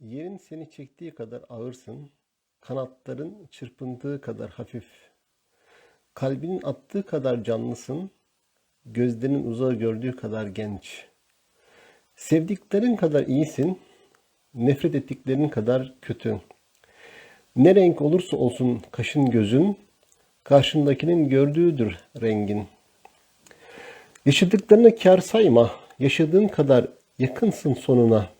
Yerin seni çektiği kadar ağırsın, kanatların çırpındığı kadar hafif. Kalbinin attığı kadar canlısın, gözlerinin uzağı gördüğü kadar genç. Sevdiklerin kadar iyisin, nefret ettiklerin kadar kötü. Ne renk olursa olsun kaşın gözün, karşındakinin gördüğüdür rengin. Yaşadıklarını kâr sayma, yaşadığın kadar yakınsın sonuna.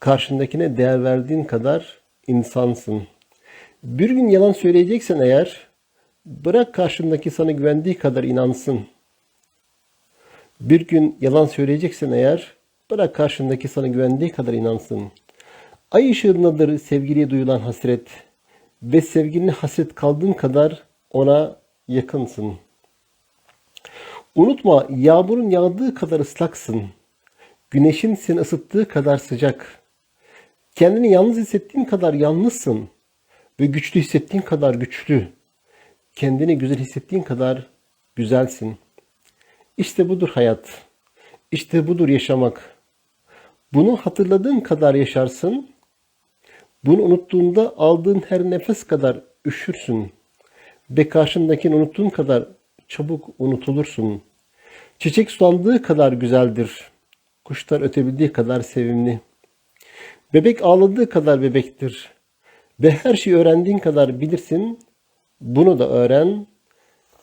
Karşındakine değer verdiğin kadar insansın. Bir gün yalan söyleyeceksen eğer, bırak karşındaki sana güvendiği kadar inansın. Bir gün yalan söyleyeceksen eğer, bırak karşındaki sana güvendiği kadar inansın. Ay ışığındadır sevgiliye duyulan hasret ve sevgilini hasret kaldığın kadar ona yakınsın. Unutma yağmurun yağdığı kadar ıslaksın. Güneşin seni ısıttığı kadar sıcak. Kendini yalnız hissettiğin kadar yalnızsın ve güçlü hissettiğin kadar güçlü. Kendini güzel hissettiğin kadar güzelsin. İşte budur hayat. İşte budur yaşamak. Bunu hatırladığın kadar yaşarsın. Bunu unuttuğunda aldığın her nefes kadar üşürsün. Ve karşındakini unuttuğun kadar çabuk unutulursun. Çiçek sulandığı kadar güzeldir. Kuşlar ötebildiği kadar sevimli. Bebek ağladığı kadar bebektir. Ve her şeyi öğrendiğin kadar bilirsin. Bunu da öğren.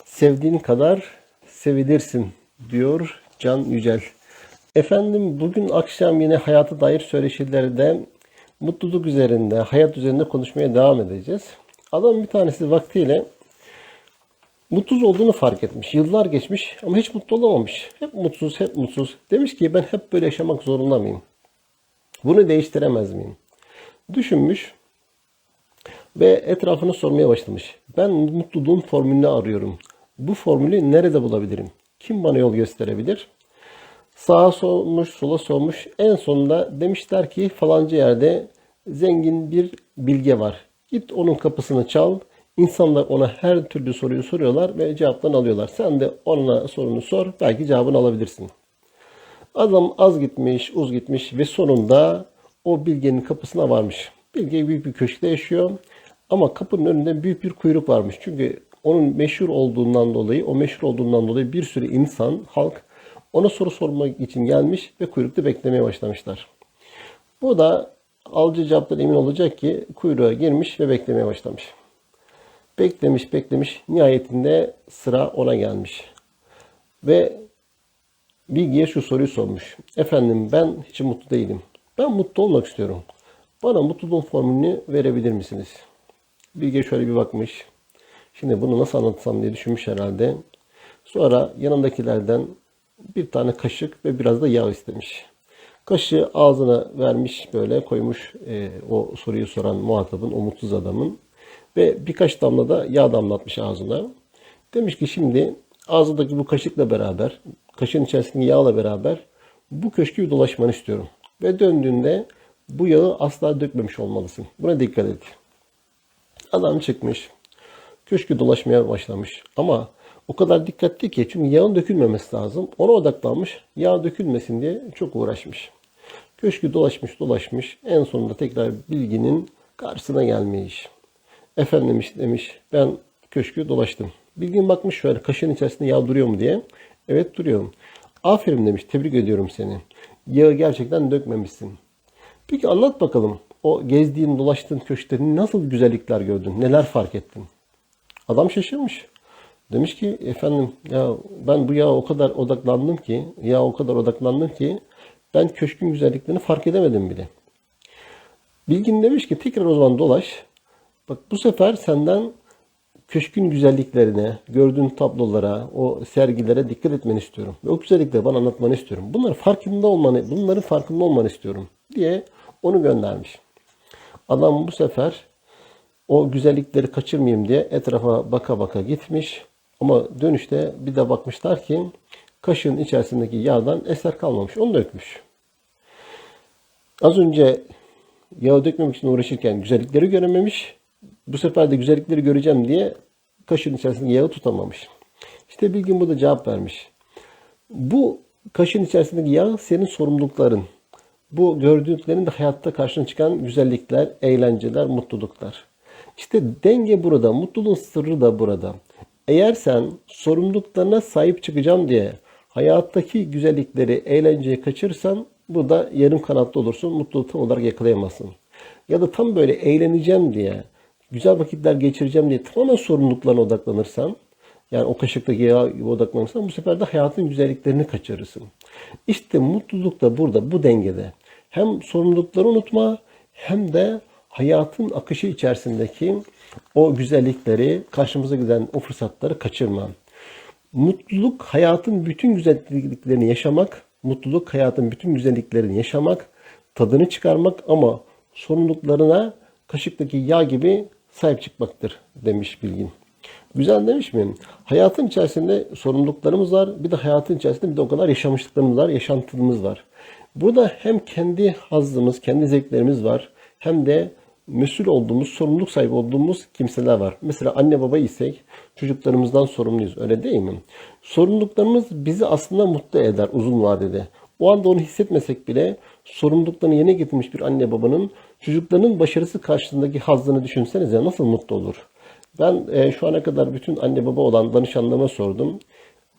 Sevdiğin kadar sevilirsin diyor Can Yücel. Efendim bugün akşam yine hayata dair söyleşilerde mutluluk üzerinde, hayat üzerinde konuşmaya devam edeceğiz. Adam bir tanesi vaktiyle mutsuz olduğunu fark etmiş. Yıllar geçmiş ama hiç mutlu olamamış. Hep mutsuz, hep mutsuz. Demiş ki ben hep böyle yaşamak zorunda mıyım? Bunu değiştiremez miyim? Düşünmüş ve etrafını sormaya başlamış. Ben mutluluğun formülünü arıyorum. Bu formülü nerede bulabilirim? Kim bana yol gösterebilir? Sağa sormuş, sola sormuş. En sonunda demişler ki falanca yerde zengin bir bilge var. Git onun kapısını çal. İnsanlar ona her türlü soruyu soruyorlar ve cevaplarını alıyorlar. Sen de ona sorunu sor. Belki cevabını alabilirsin. Adam az gitmiş, uz gitmiş ve sonunda o bilgenin kapısına varmış. Bilge büyük bir köşkte yaşıyor. Ama kapının önünde büyük bir kuyruk varmış. Çünkü onun meşhur olduğundan dolayı, o meşhur olduğundan dolayı bir sürü insan, halk ona soru sormak için gelmiş ve kuyrukta beklemeye başlamışlar. Bu da alıcı cevaptan emin olacak ki kuyruğa girmiş ve beklemeye başlamış. Beklemiş, beklemiş. Nihayetinde sıra ona gelmiş. Ve Bilgiye şu soruyu sormuş. Efendim ben hiç mutlu değilim. Ben mutlu olmak istiyorum. Bana mutluluğun formülünü verebilir misiniz? Bilge şöyle bir bakmış. Şimdi bunu nasıl anlatsam diye düşünmüş herhalde. Sonra yanındakilerden bir tane kaşık ve biraz da yağ istemiş. Kaşığı ağzına vermiş böyle koymuş e, o soruyu soran muhatabın, o mutsuz adamın. Ve birkaç damla da yağ damlatmış ağzına. Demiş ki şimdi ağzındaki bu kaşıkla beraber, kaşığın içerisindeki yağla beraber bu köşkü dolaşmanı istiyorum. Ve döndüğünde bu yağı asla dökmemiş olmalısın. Buna dikkat et. Adam çıkmış. Köşkü dolaşmaya başlamış. Ama o kadar dikkatli ki çünkü yağın dökülmemesi lazım. Ona odaklanmış. Yağ dökülmesin diye çok uğraşmış. Köşkü dolaşmış dolaşmış. En sonunda tekrar bilginin karşısına gelmiş. Efendim demiş ben köşkü dolaştım. Bilgin bakmış şöyle kaşığın içerisinde yağ duruyor mu diye. Evet duruyor. Aferin demiş tebrik ediyorum seni. Yağı gerçekten dökmemişsin. Peki anlat bakalım o gezdiğin dolaştığın köşkte nasıl güzellikler gördün? Neler fark ettin? Adam şaşırmış. Demiş ki efendim ya ben bu yağa o kadar odaklandım ki ya o kadar odaklandım ki ben köşkün güzelliklerini fark edemedim bile. Bilgin demiş ki tekrar o zaman dolaş. Bak bu sefer senden köşkün güzelliklerine, gördüğün tablolara, o sergilere dikkat etmeni istiyorum. Ve o güzellikleri bana anlatmanı istiyorum. Bunları farkında olmanı, bunların farkında olmanı istiyorum diye onu göndermiş. Adam bu sefer o güzellikleri kaçırmayayım diye etrafa baka baka gitmiş. Ama dönüşte bir de bakmışlar ki kaşığın içerisindeki yağdan eser kalmamış. Onu dökmüş. Az önce yağı dökmemek için uğraşırken güzellikleri görememiş. Bu sefer de güzellikleri göreceğim diye kaşığın içerisindeki yağı tutamamış. İşte bir gün bu da cevap vermiş. Bu kaşığın içerisindeki yağ senin sorumlulukların. Bu gördüklerin de hayatta karşına çıkan güzellikler, eğlenceler, mutluluklar. İşte denge burada, mutluluğun sırrı da burada. Eğer sen sorumluluklarına sahip çıkacağım diye hayattaki güzellikleri, eğlenceyi kaçırırsan burada yarım kanatlı olursun, mutluluğu tam olarak yakalayamazsın. Ya da tam böyle eğleneceğim diye, güzel vakitler geçireceğim diye tamamen sorumluluklarına odaklanırsan, yani o kaşıktaki yağa odaklanırsan bu sefer de hayatın güzelliklerini kaçırırsın. İşte mutluluk da burada, bu dengede. Hem sorumlulukları unutma hem de hayatın akışı içerisindeki o güzellikleri, karşımıza giden o fırsatları kaçırma. Mutluluk hayatın bütün güzelliklerini yaşamak, mutluluk hayatın bütün güzelliklerini yaşamak, tadını çıkarmak ama sorumluluklarına kaşıktaki yağ gibi sahip çıkmaktır demiş bilgin. Güzel demiş mi? Hayatın içerisinde sorumluluklarımız var. Bir de hayatın içerisinde bir de o kadar yaşamışlıklarımız var, yaşantımız var. Burada hem kendi hazzımız, kendi zevklerimiz var. Hem de mesul olduğumuz, sorumluluk sahibi olduğumuz kimseler var. Mesela anne baba isek çocuklarımızdan sorumluyuz. Öyle değil mi? Sorumluluklarımız bizi aslında mutlu eder uzun vadede. O anda onu hissetmesek bile sorumluluklarını yerine getirmiş bir anne babanın çocuklarının başarısı karşısındaki hazzını düşünsenize nasıl mutlu olur. Ben e, şu ana kadar bütün anne baba olan danışanlarıma sordum.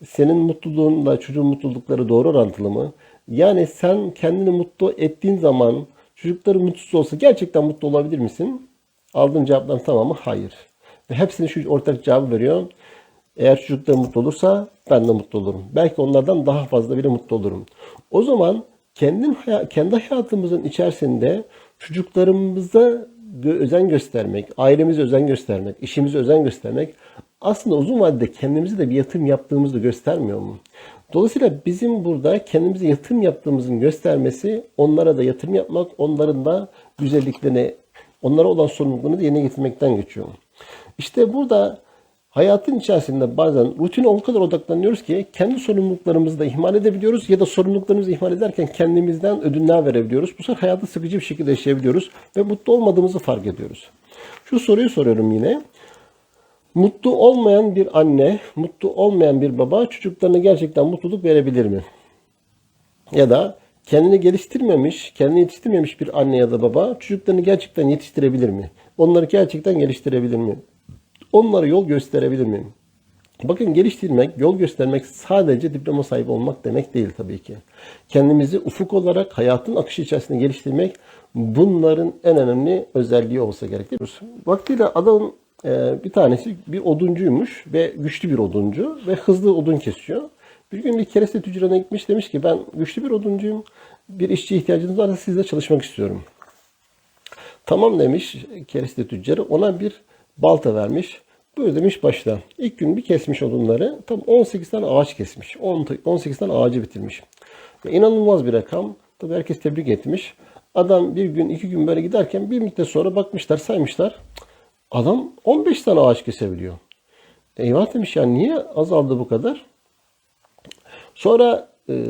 Senin mutluluğunla çocuğun mutlulukları doğru orantılı mı? Yani sen kendini mutlu ettiğin zaman çocukların mutsuz olsa gerçekten mutlu olabilir misin? Aldığın cevapların tamamı hayır. Ve hepsini şu ortak cevabı veriyor. Eğer çocuklar mutlu olursa ben de mutlu olurum. Belki onlardan daha fazla bile mutlu olurum. O zaman kendim kendi hayatımızın içerisinde çocuklarımıza özen göstermek, ailemize özen göstermek, işimize özen göstermek aslında uzun vadede kendimize de bir yatırım yaptığımızı göstermiyor mu? Dolayısıyla bizim burada kendimize yatırım yaptığımızın göstermesi onlara da yatırım yapmak, onların da güzelliklerini, onlara olan sorumluluklarını da yerine getirmekten geçiyor. İşte burada hayatın içerisinde bazen rutine o kadar odaklanıyoruz ki kendi sorumluluklarımızı da ihmal edebiliyoruz ya da sorumluluklarımızı ihmal ederken kendimizden ödünler verebiliyoruz. Bu sefer hayatı sıkıcı bir şekilde yaşayabiliyoruz ve mutlu olmadığımızı fark ediyoruz. Şu soruyu soruyorum yine. Mutlu olmayan bir anne, mutlu olmayan bir baba çocuklarına gerçekten mutluluk verebilir mi? Ya da kendini geliştirmemiş, kendini yetiştirmemiş bir anne ya da baba çocuklarını gerçekten yetiştirebilir mi? Onları gerçekten geliştirebilir mi? Onlara yol gösterebilir mi? Bakın geliştirmek, yol göstermek sadece diploma sahibi olmak demek değil tabii ki. Kendimizi ufuk olarak hayatın akışı içerisinde geliştirmek bunların en önemli özelliği olsa gerek değil mi? Vaktiyle adam e, bir tanesi bir oduncuymuş ve güçlü bir oduncu ve hızlı odun kesiyor. Bir gün bir kereste tüccarına gitmiş demiş ki ben güçlü bir oduncuyum. Bir işçi ihtiyacınız varsa sizle çalışmak istiyorum. Tamam demiş kereste tüccarı. Ona bir balta vermiş. Buyur demiş başla. İlk gün bir kesmiş odunları. Tam 18 tane ağaç kesmiş. 18 tane ağacı bitirmiş. Ve inanılmaz bir rakam. Tabi herkes tebrik etmiş. Adam bir gün iki gün böyle giderken bir müddet sonra bakmışlar saymışlar. Adam 15 tane ağaç kesebiliyor. Eyvah demiş ya niye azaldı bu kadar? Sonra e,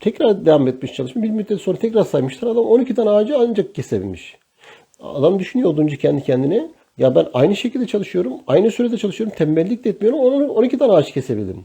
tekrar devam etmiş çalışma. Bir müddet sonra tekrar saymışlar. Adam 12 tane ağacı ancak kesebilmiş. Adam düşünüyor oduncu kendi kendine. Ya ben aynı şekilde çalışıyorum. Aynı sürede çalışıyorum. Tembellik de etmiyorum. Onu 12 tane ağaç kesebildim.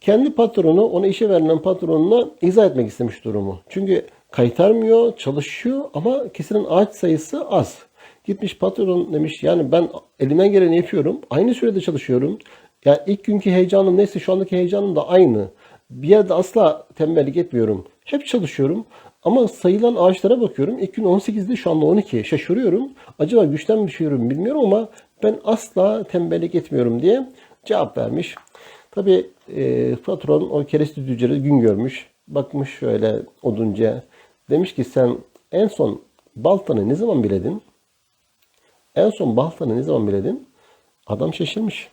Kendi patronu, ona işe verilen patronuna izah etmek istemiş durumu. Çünkü kaytarmıyor, çalışıyor ama kesilen ağaç sayısı az. Gitmiş patron demiş yani ben elimden geleni yapıyorum. Aynı sürede çalışıyorum. Yani ilk günkü heyecanım neyse şu andaki heyecanım da aynı. Bir yerde asla tembellik etmiyorum. Hep çalışıyorum. Ama sayılan ağaçlara bakıyorum. İlk gün 18'de şu anda 12. Şaşırıyorum. Acaba güçten mi düşüyorum bilmiyorum ama ben asla tembellik etmiyorum diye cevap vermiş. Tabi e, patron o kereste tüccarı gün görmüş. Bakmış şöyle odunca. Demiş ki sen en son baltanı ne zaman biledin? En son baltanı ne zaman biledin? Adam şaşırmış.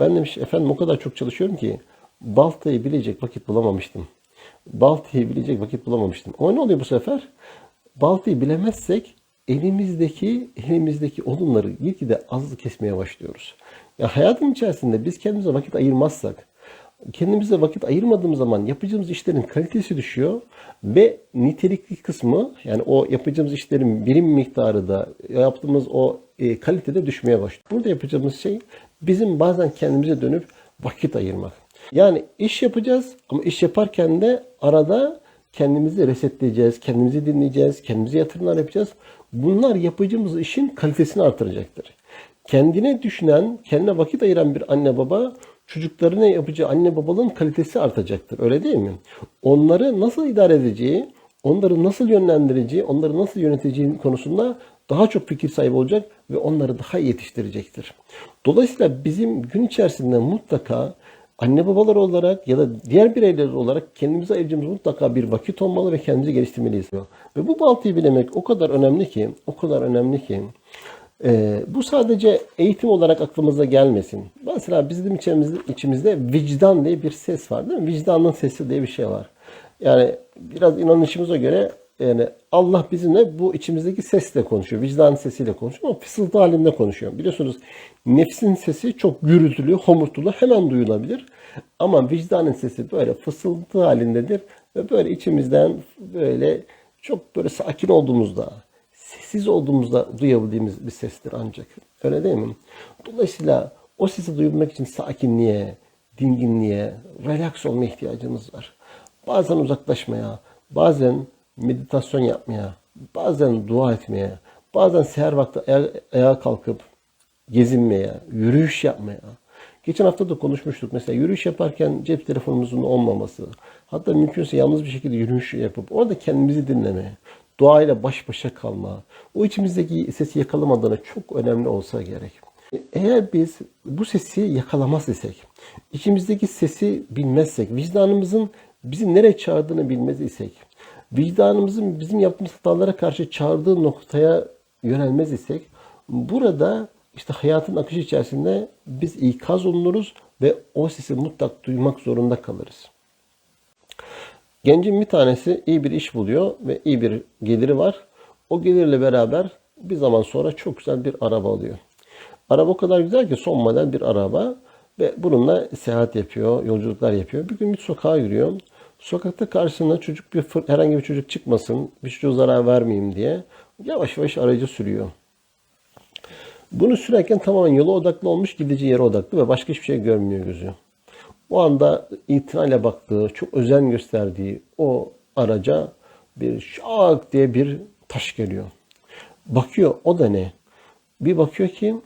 Ben demiş efendim o kadar çok çalışıyorum ki baltayı bilecek vakit bulamamıştım. Baltayı bilecek vakit bulamamıştım. Ama ne oluyor bu sefer? Baltayı bilemezsek elimizdeki elimizdeki odunları gitgide az kesmeye başlıyoruz. Ya hayatın içerisinde biz kendimize vakit ayırmazsak, kendimize vakit ayırmadığımız zaman yapacağımız işlerin kalitesi düşüyor ve nitelikli kısmı yani o yapacağımız işlerin birim miktarı da yaptığımız o e, kalitede düşmeye başlıyor. Burada yapacağımız şey bizim bazen kendimize dönüp vakit ayırmak. Yani iş yapacağız ama iş yaparken de arada kendimizi resetleyeceğiz, kendimizi dinleyeceğiz, kendimize yatırımlar yapacağız. Bunlar yapacağımız işin kalitesini artıracaktır. Kendine düşünen, kendine vakit ayıran bir anne baba çocuklarına yapacağı anne babalığın kalitesi artacaktır. Öyle değil mi? Onları nasıl idare edeceği, onları nasıl yönlendireceği, onları nasıl yöneteceği konusunda daha çok fikir sahibi olacak ve onları daha iyi yetiştirecektir. Dolayısıyla bizim gün içerisinde mutlaka anne babalar olarak ya da diğer bireyler olarak kendimize ayıracağımız mutlaka bir vakit olmalı ve kendimizi geliştirmeliyiz. Ve bu baltayı bilemek o kadar önemli ki, o kadar önemli ki ee, bu sadece eğitim olarak aklımıza gelmesin. Mesela bizim içimizde, içimizde vicdan diye bir ses var değil mi? Vicdanın sesi diye bir şey var. Yani biraz inanışımıza göre yani Allah bizimle bu içimizdeki sesle konuşuyor. Vicdan sesiyle konuşuyor ama fısıltı halinde konuşuyor. Biliyorsunuz nefsin sesi çok gürültülü, homurtulu hemen duyulabilir. Ama vicdanın sesi böyle fısıltı halindedir. Ve böyle içimizden böyle çok böyle sakin olduğumuzda, sessiz olduğumuzda duyabildiğimiz bir sestir ancak. Öyle değil mi? Dolayısıyla o sesi duyabilmek için sakinliğe, dinginliğe, relax olma ihtiyacımız var. Bazen uzaklaşmaya, bazen meditasyon yapmaya, bazen dua etmeye, bazen seher vakti ayağa, ayağa kalkıp gezinmeye, yürüyüş yapmaya. Geçen hafta da konuşmuştuk. Mesela yürüyüş yaparken cep telefonumuzun olmaması. Hatta mümkünse yalnız bir şekilde yürüyüş yapıp orada kendimizi dinlemeye doğayla baş başa kalma, o içimizdeki sesi yakalamadığına çok önemli olsa gerek. Eğer biz bu sesi yakalamaz isek, içimizdeki sesi bilmezsek, vicdanımızın bizi nereye çağırdığını bilmez isek, vicdanımızın bizim yaptığımız hatalara karşı çağırdığı noktaya yönelmez isek, burada işte hayatın akışı içerisinde biz ikaz olunuruz ve o sesi mutlak duymak zorunda kalırız. Gencin bir tanesi iyi bir iş buluyor ve iyi bir geliri var. O gelirle beraber bir zaman sonra çok güzel bir araba alıyor. Araba o kadar güzel ki son model bir araba ve bununla seyahat yapıyor, yolculuklar yapıyor. Bir gün bir sokağa yürüyor. Sokakta karşısına çocuk bir herhangi bir çocuk çıkmasın, bir çocuğa zarar vermeyeyim diye yavaş yavaş aracı sürüyor. Bunu sürerken tamamen yola odaklı olmuş, gideceği yere odaklı ve başka hiçbir şey görmüyor gözü. O anda itinayla baktığı, çok özen gösterdiği o araca bir şak diye bir taş geliyor. Bakıyor o da ne? Bir bakıyor ki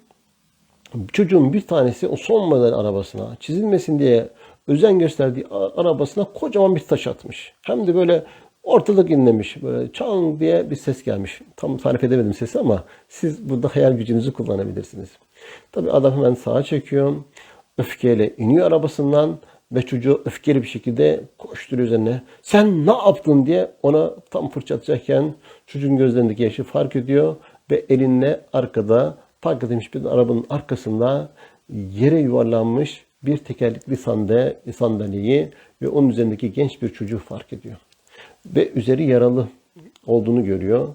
çocuğun bir tanesi o son model arabasına çizilmesin diye özen gösterdiği arabasına kocaman bir taş atmış. Hem de böyle ortalık inlemiş. Böyle çan diye bir ses gelmiş. Tam tarif edemedim sesi ama siz burada hayal gücünüzü kullanabilirsiniz. Tabi adam hemen sağa çekiyor öfkeyle iniyor arabasından ve çocuğu öfkeli bir şekilde koşturuyor üzerine. Sen ne yaptın diye ona tam fırça atacakken çocuğun gözlerindeki yaşı fark ediyor ve elinle arkada park edilmiş bir arabanın arkasında yere yuvarlanmış bir tekerlekli sandalye, sandalyeyi ve onun üzerindeki genç bir çocuğu fark ediyor. Ve üzeri yaralı olduğunu görüyor.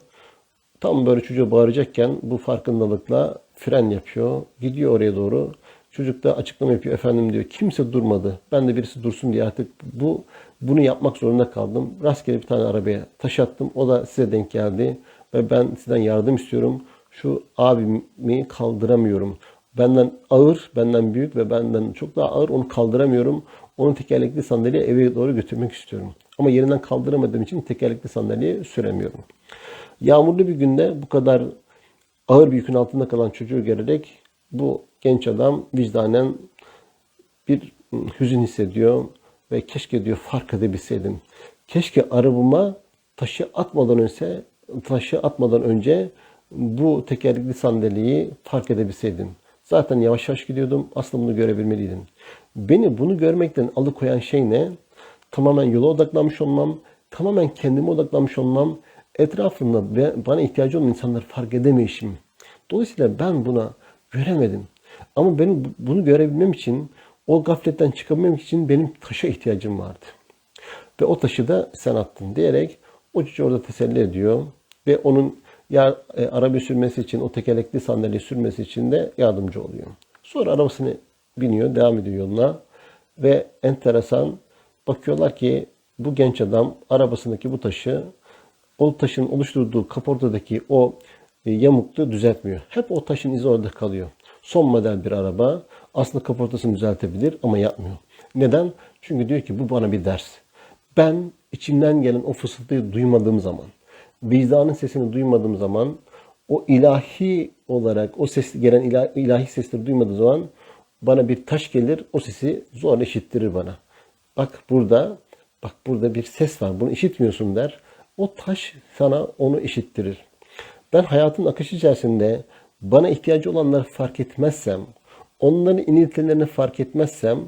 Tam böyle çocuğa bağıracakken bu farkındalıkla fren yapıyor. Gidiyor oraya doğru. Çocuk da açıklama yapıyor. Efendim diyor kimse durmadı. Ben de birisi dursun diye artık bu bunu yapmak zorunda kaldım. Rastgele bir tane arabaya taş attım. O da size denk geldi. Ve ben sizden yardım istiyorum. Şu abimi kaldıramıyorum. Benden ağır, benden büyük ve benden çok daha ağır onu kaldıramıyorum. Onu tekerlekli sandalye eve doğru götürmek istiyorum. Ama yerinden kaldıramadığım için tekerlekli sandalye süremiyorum. Yağmurlu bir günde bu kadar ağır bir yükün altında kalan çocuğu görerek bu genç adam vicdanen bir hüzün hissediyor ve keşke diyor fark edebilseydim. Keşke arabama taşı atmadan önce taşı atmadan önce bu tekerlekli sandalyeyi fark edebilseydim. Zaten yavaş yavaş gidiyordum. Aslında bunu görebilmeliydim. Beni bunu görmekten alıkoyan şey ne? Tamamen yola odaklanmış olmam, tamamen kendime odaklanmış olmam, etrafımda bana ihtiyacı olan insanları fark edemeyişim. Dolayısıyla ben buna göremedim. Ama benim bunu görebilmem için, o gafletten çıkabilmem için benim taşa ihtiyacım vardı. Ve o taşı da sen attın diyerek o çocuğu orada teselli ediyor. Ve onun ya e, araba sürmesi için, o tekerlekli sandalye sürmesi için de yardımcı oluyor. Sonra arabasını biniyor, devam ediyor yoluna ve enteresan bakıyorlar ki bu genç adam arabasındaki bu taşı o taşın oluşturduğu kaportadaki o e, yamukluğu düzeltmiyor. Hep o taşın izi orada kalıyor. Son model bir araba aslında kaportasını düzeltebilir ama yapmıyor. Neden? Çünkü diyor ki bu bana bir ders. Ben içimden gelen o fısıltıyı duymadığım zaman, vicdanın sesini duymadığım zaman, o ilahi olarak o ses gelen ilahi, ilahi sesleri duymadığım zaman bana bir taş gelir, o sesi zor işittirir bana. Bak burada, bak burada bir ses var. Bunu işitmiyorsun der. O taş sana onu işittirir. Ben hayatın akışı içerisinde bana ihtiyacı olanları fark etmezsem, onların iniltilerini fark etmezsem,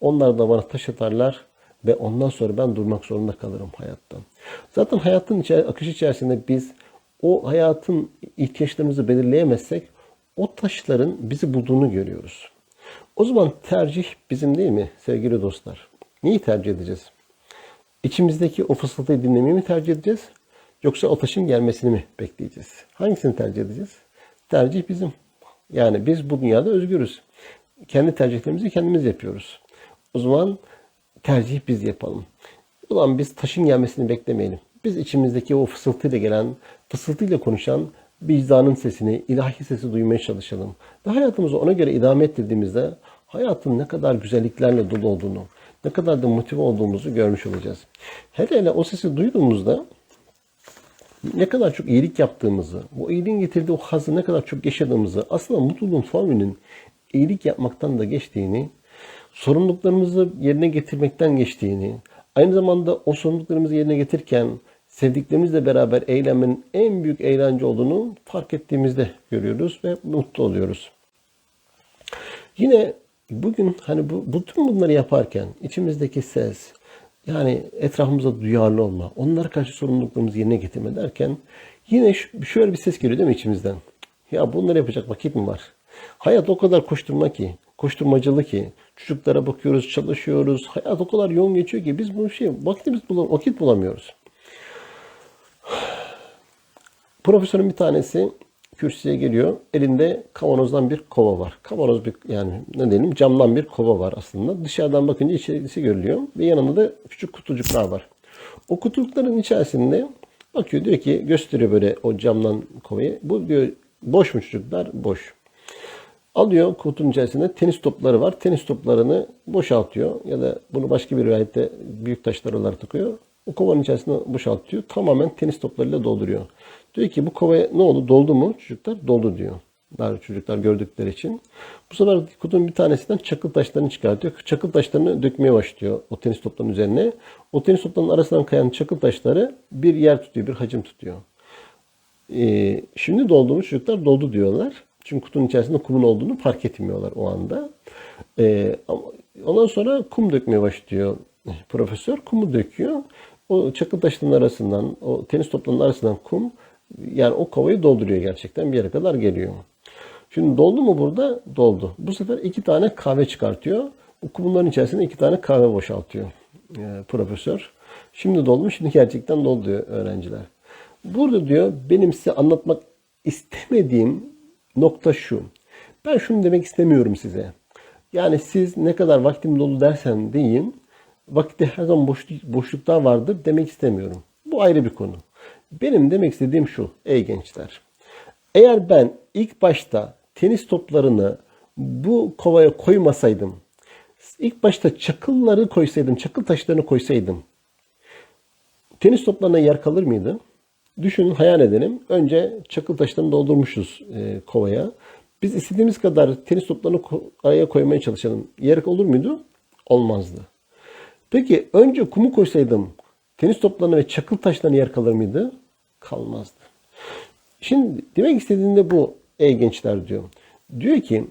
onlar da bana taş atarlar ve ondan sonra ben durmak zorunda kalırım hayattan. Zaten hayatın içer- akışı içerisinde biz o hayatın ihtiyaçlarımızı belirleyemezsek o taşların bizi bulduğunu görüyoruz. O zaman tercih bizim değil mi sevgili dostlar? Neyi tercih edeceğiz? İçimizdeki o fısıltıyı dinlemeyi mi tercih edeceğiz? Yoksa o taşın gelmesini mi bekleyeceğiz? Hangisini tercih edeceğiz? Tercih bizim. Yani biz bu dünyada özgürüz. Kendi tercihlerimizi kendimiz yapıyoruz. O zaman tercih biz yapalım. O zaman biz taşın gelmesini beklemeyelim. Biz içimizdeki o fısıltıyla gelen, fısıltıyla konuşan vicdanın sesini, ilahi sesi duymaya çalışalım. Ve hayatımızı ona göre idame ettirdiğimizde hayatın ne kadar güzelliklerle dolu olduğunu, ne kadar da motive olduğumuzu görmüş olacağız. Hele hele o sesi duyduğumuzda ne kadar çok iyilik yaptığımızı, bu iyiliğin getirdiği o hazı ne kadar çok yaşadığımızı, aslında mutluluğun formülünün iyilik yapmaktan da geçtiğini, sorumluluklarımızı yerine getirmekten geçtiğini, aynı zamanda o sorumluluklarımızı yerine getirirken sevdiklerimizle beraber eğlenmenin en büyük eğlence olduğunu fark ettiğimizde görüyoruz ve mutlu oluyoruz. Yine bugün hani bu bütün bunları yaparken içimizdeki ses, yani etrafımıza duyarlı olma, onlara karşı sorumluluklarımızı yerine getirme derken yine şöyle bir ses geliyor değil mi içimizden? Ya bunları yapacak vakit mi var? Hayat o kadar koşturma ki, koşturmacalı ki, çocuklara bakıyoruz, çalışıyoruz. Hayat o kadar yoğun geçiyor ki biz bu şey vakitimiz bulam vakit bulamıyoruz. Profesörün bir tanesi kürsüye geliyor. Elinde kavanozdan bir kova var. Kavanoz bir yani ne diyelim camdan bir kova var aslında. Dışarıdan bakınca içerisi görülüyor ve yanında da küçük kutucuklar var. O kutucukların içerisinde bakıyor diyor ki gösteriyor böyle o camdan kovayı. Bu diyor boş mu çocuklar? Boş. Alıyor kutunun içerisinde tenis topları var. Tenis toplarını boşaltıyor ya da bunu başka bir rivayette büyük taşlar olarak takıyor. O kovanın içerisine boşaltıyor. Tamamen tenis toplarıyla dolduruyor. Diyor ki bu kovaya ne oldu? Doldu mu? Çocuklar doldu diyor. Daha çocuklar gördükleri için. Bu sefer kutunun bir tanesinden çakıl taşlarını çıkartıyor. Çakıl taşlarını dökmeye başlıyor o tenis toplarının üzerine. O tenis toplarının arasından kayan çakıl taşları bir yer tutuyor, bir hacim tutuyor. Ee, şimdi dolduğumuz çocuklar doldu diyorlar. Çünkü kutunun içerisinde kumun olduğunu fark etmiyorlar o anda. Ama ondan sonra kum dökmeye başlıyor profesör. Kumu döküyor. O çakıl taşlarının arasından, o tenis toplarının arasından kum yani o kovayı dolduruyor gerçekten bir yere kadar geliyor. Şimdi doldu mu burada? Doldu. Bu sefer iki tane kahve çıkartıyor. O kumunların içerisine iki tane kahve boşaltıyor e, profesör. Şimdi doldu mu? Şimdi gerçekten doldu öğrenciler. Burada diyor benim size anlatmak istemediğim nokta şu. Ben şunu demek istemiyorum size. Yani siz ne kadar vaktim dolu dersen deyin, vakitte her zaman boşluk, boşluklar vardır demek istemiyorum. Bu ayrı bir konu. Benim demek istediğim şu ey gençler. Eğer ben ilk başta tenis toplarını bu kovaya koymasaydım, ilk başta çakılları koysaydım, çakıl taşlarını koysaydım, tenis toplarına yer kalır mıydı? Düşünün, hayal edelim. Önce çakıl taşlarını doldurmuşuz e, kovaya. Biz istediğimiz kadar tenis toplarını araya koymaya çalışalım. Yer olur muydu? Olmazdı. Peki önce kumu koysaydım tenis toplarına ve çakıl taşlarına yer kalır mıydı? Kalmazdı. Şimdi demek istediğinde bu ey gençler diyor. Diyor ki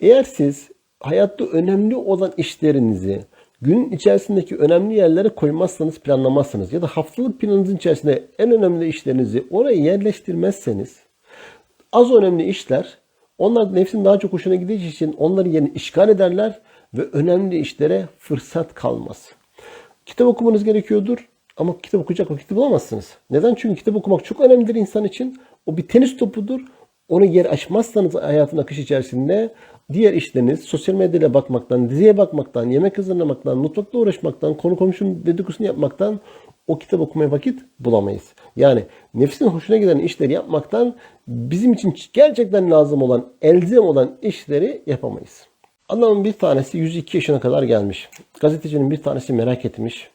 eğer siz hayatta önemli olan işlerinizi günün içerisindeki önemli yerlere koymazsanız planlamazsanız ya da haftalık planınızın içerisinde en önemli işlerinizi oraya yerleştirmezseniz az önemli işler onlar nefsin daha çok hoşuna gideceği için onları yerini işgal ederler ve önemli işlere fırsat kalmaz. Kitap okumanız gerekiyordur ama kitap okuyacak vakit bulamazsınız. Neden? Çünkü kitap okumak çok önemlidir insan için O bir tenis topudur. Onu yer açmazsanız hayatın akış içerisinde diğer işleriniz sosyal medyaya bakmaktan, diziye bakmaktan, yemek hazırlamaktan, mutfakla uğraşmaktan, konu komşunun dedikodusunu yapmaktan o kitap okumaya vakit bulamayız. Yani nefsin hoşuna giden işleri yapmaktan bizim için gerçekten lazım olan, elzem olan işleri yapamayız. Adamın bir tanesi 102 yaşına kadar gelmiş. Gazetecinin bir tanesi merak etmiş.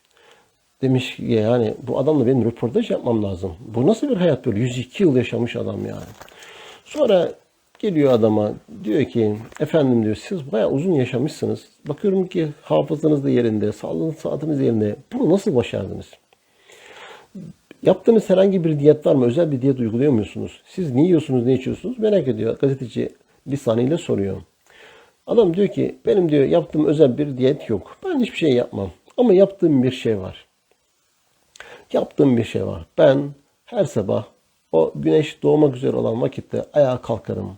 Demiş ki yani bu adamla benim röportaj yapmam lazım. Bu nasıl bir hayat böyle? 102 yıl yaşamış adam yani. Sonra geliyor adama diyor ki efendim diyor siz bayağı uzun yaşamışsınız. Bakıyorum ki hafızanız da yerinde, sağlığınız saatiniz yerinde. Bunu nasıl başardınız? Yaptığınız herhangi bir diyet var mı? Özel bir diyet uyguluyor musunuz? Siz ne yiyorsunuz, ne içiyorsunuz? Merak ediyor. Gazeteci lisanıyla soruyor. Adam diyor ki benim diyor yaptığım özel bir diyet yok. Ben hiçbir şey yapmam. Ama yaptığım bir şey var. Yaptığım bir şey var. Ben her sabah o güneş doğmak üzere olan vakitte ayağa kalkarım.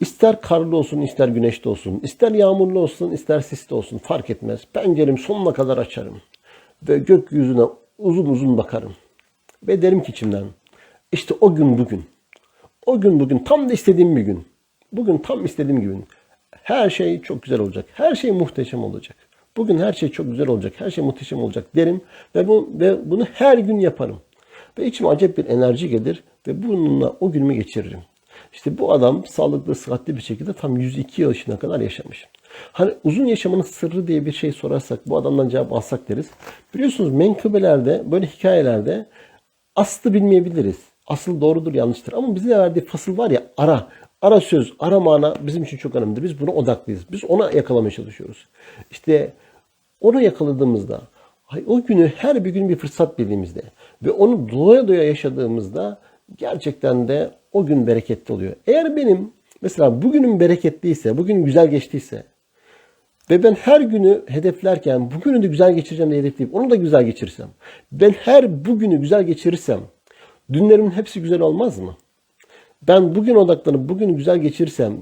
İster karlı olsun, ister güneşli olsun, ister yağmurlu olsun, ister sisli olsun fark etmez. Penceremi sonuna kadar açarım. Ve gökyüzüne uzun uzun bakarım. Ve derim ki içimden, işte o gün bugün. O gün bugün tam da istediğim bir gün. Bugün tam istediğim gibi. Her şey çok güzel olacak. Her şey muhteşem olacak. Bugün her şey çok güzel olacak. Her şey muhteşem olacak derim ve, bu, ve bunu her gün yaparım. Ve içime acayip bir enerji gelir ve bununla o günümü geçiririm. İşte bu adam sağlıklı, sıhhatli bir şekilde tam 102 yaşına kadar yaşamış. Hani uzun yaşamanın sırrı diye bir şey sorarsak, bu adamdan cevap alsak deriz. Biliyorsunuz menkıbelerde, böyle hikayelerde aslı bilmeyebiliriz. Asıl doğrudur, yanlıştır. Ama bize verdiği fasıl var ya ara. Ara söz, ara mana bizim için çok önemlidir. Biz buna odaklıyız. Biz ona yakalamaya çalışıyoruz. İşte onu yakaladığımızda, o günü her bir gün bir fırsat bildiğimizde ve onu doya doya yaşadığımızda gerçekten de o gün bereketli oluyor. Eğer benim mesela bugünüm bereketliyse, bugün güzel geçtiyse ve ben her günü hedeflerken bugünü de güzel geçireceğim diye hedefleyip onu da güzel geçirirsem, ben her bugünü güzel geçirirsem dünlerimin hepsi güzel olmaz mı? Ben bugün odaklanıp bugün güzel geçirirsem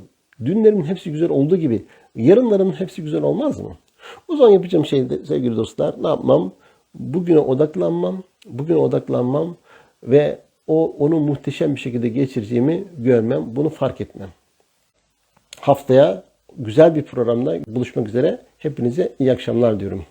dünlerimin hepsi güzel olduğu gibi yarınların hepsi güzel olmaz mı? O zaman yapacağım şey de sevgili dostlar ne yapmam? Bugüne odaklanmam, bugüne odaklanmam ve o onu muhteşem bir şekilde geçireceğimi görmem, bunu fark etmem. Haftaya güzel bir programda buluşmak üzere. Hepinize iyi akşamlar diyorum.